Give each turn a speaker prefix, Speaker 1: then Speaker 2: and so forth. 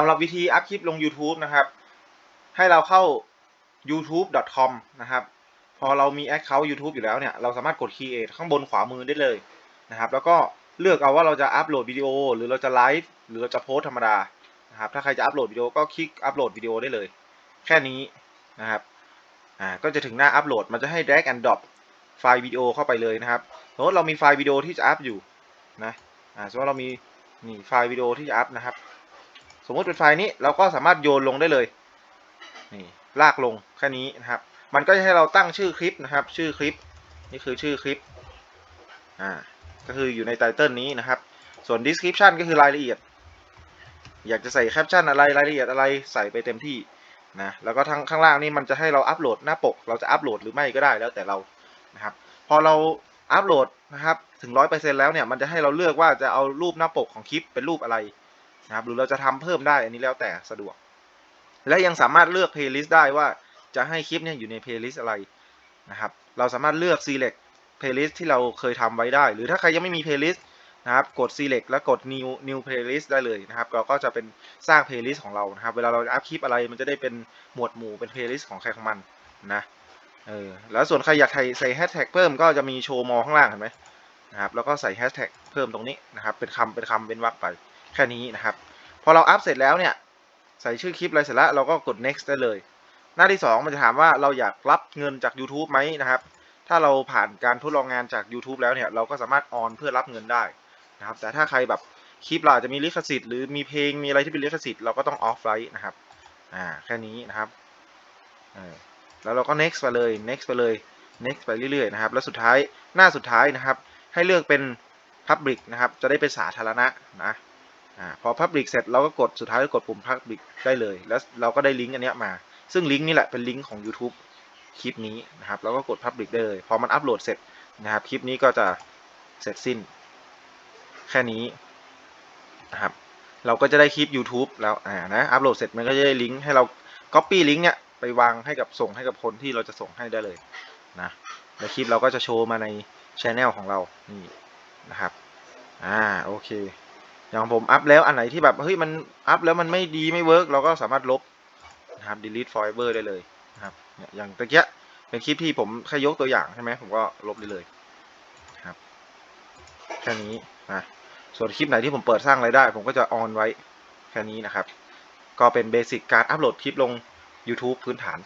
Speaker 1: สำหรับวิธีอัพคลิปลง YouTube นะครับ ให้เราเข้า youtube.com นะครับ พอเรามี Account YouTube อยู่แล้วเนี่ย เราสามารถกด create ข้างบนขวามือได้เลยนะครับ แล้วก็เลือกเอาว่าเราจะอัพโหลดวิดีโอ หรือเราจะไลฟ์หรือเราจะโพสธรรมดานะครับ ถ้าใครจะอัพโหลดวิดีโอก็คลิกอัพโหลดวิดีโอได้เลย แค่นี้นะครับ อ่า ก็จะถึงหน้าอัพโหลด มันจะให้ drag and drop ไฟล์วิดีโอเข้าไปเลยนะครับสมมติเรามีไฟล์วิดีโอที่จะอัพอยู่นะ อ่า สมมติเรามีนี่ไฟล์วิดีโอที่จะอัพนะครับ สมมติเป็นไฟล์นี้เราก็สามารถโยนลงได้เลยนี่ลากลงแค่นี้นะครับ มันก็จะให้เราตั้งชื่อคลิปนะครับ ชื่อคลิป นี่คือชื่อคลิปอ่าก็คืออยู่ในไตเติลนี้นะครับ ส่วน description ก็คือรายละเอียด อยากจะใส่แคปชั่นอะไรรายละเอียดอะไรใส่ไปเต็มที่นะแล้วก็ทางข้างล่างนี่มันจะให้เราอัปโหลดหน้าปก เราจะอัปโหลดหรือไม่ก็ได้แล้วแต่เรานะครับ พอเราอัปโหลดนะครับถึงร้อยเปอร์เซ็นแล้วเนี่ยมันจะให้เราเลือกว่าจะเอารูปหน้าปกของคลิปเป็นรูปอะไร นะครับหรือเราจะทำเพิ่มได้อันนี้แล้วแต่สะดวก และยังสามารถเลือก playlist ได้ว่าจะให้คลิปเนี่ยอยู่ใน playlist อะไรนะครับเราสามารถเลือก select playlist ที่เราเคยทำไว้ได้ หรือถ้าใครยังไม่มี playlist นะครับกด select แล้วกด new new playlist ได้เลยนะครับ เราก็จะเป็นสร้าง playlist ของเรานะครับ เวลาเราอัพคลิปอะไรมันจะได้เป็นหมวดหมู่เป็น playlist ของใครของมันนะเออแล้วส่วนใครอยากใส่แฮชแท็กเพิ่มก็จะมีโชว์มอข้างล่างเห็นไหมนะครับแล้วก็ใส่แฮชแท็กเพิ่มตรงนี้นะครับเป็นคำเป็นคำเป็นวรรคไป แค่นี้นะครับ พอเราอัพเสร็จแล้วเนี่ย ใส่ชื่อคลิปอะไรเสร็จแล้วเราก็กด next ได้เลย หน้าที่ 2 มันจะถามว่าเราอยากรับเงินจาก YouTube ไหมนะครับ ถ้าเราผ่านการทดลองงานจาก YouTube แล้วเนี่ยเราก็สามารถออนเพื่อรับเงินได้นะครับ แต่ถ้าใครแบบคลิปเราอาจจะมีลิขสิทธิ์หรือมีเพลงมีอะไรที่เป็นลิขสิทธิ์เราก็ต้องออฟไว้นะครับ อ่าแค่นี้นะครับแล้วเราก็ next ไปเลย next ไปเลย next ไปเรื่อยๆนะครับ แล้วสุดท้ายหน้าสุดท้ายนะครับ ให้เลือกเป็น public นะครับ จะได้เป็นสาธารณะนะ อ่าพอ Public เสร็จเราก็กดสุดท้ายก็กดปุ่ม Public ได้เลย แล้วเราก็ได้ลิงก์อันนี้มา ซึ่งลิงก์นี่แหละเป็นลิงก์ของ YouTube คลิปนี้นะครับเราก็กด Public ได้เลย พอมันอัปโหลดเสร็จนะครับคลิปนี้ก็จะเสร็จสิ้น แค่นี้นะครับเราก็จะได้คลิป YouTube แล้วอ่านะอัปโหลดเสร็จมันก็จะได้ลิงก์ให้เรา Copy ลิงก์เนี้ยไปวางให้กับส่งให้กับคนที่เราจะส่งให้ได้เลยนะแล้วคลิปเราก็จะโชว์มาในช anel ของเรานี่นะครับอ่าโอเค อย่างผมอัพแล้วอันไหนที่แบบเฮ้ยมันอัพแล้วมันไม่ดีไม่เวิร์กเราก็สามารถลบนะครับ delete forever ได้เลยนะครับอย่างตะเกียเป็นคลิปที่ผมแค่ยกตัวอย่างใช่ไหมผมก็ลบได้เลยครับแค่นี้นะส่วนคลิปไหนที่ผมเปิดสร้างรายได้ ผมก็จะออนไว้แค่นี้นะครับ ก็เป็นเบสิกการอัพโหลดคลิปลง YouTube พื้นฐาน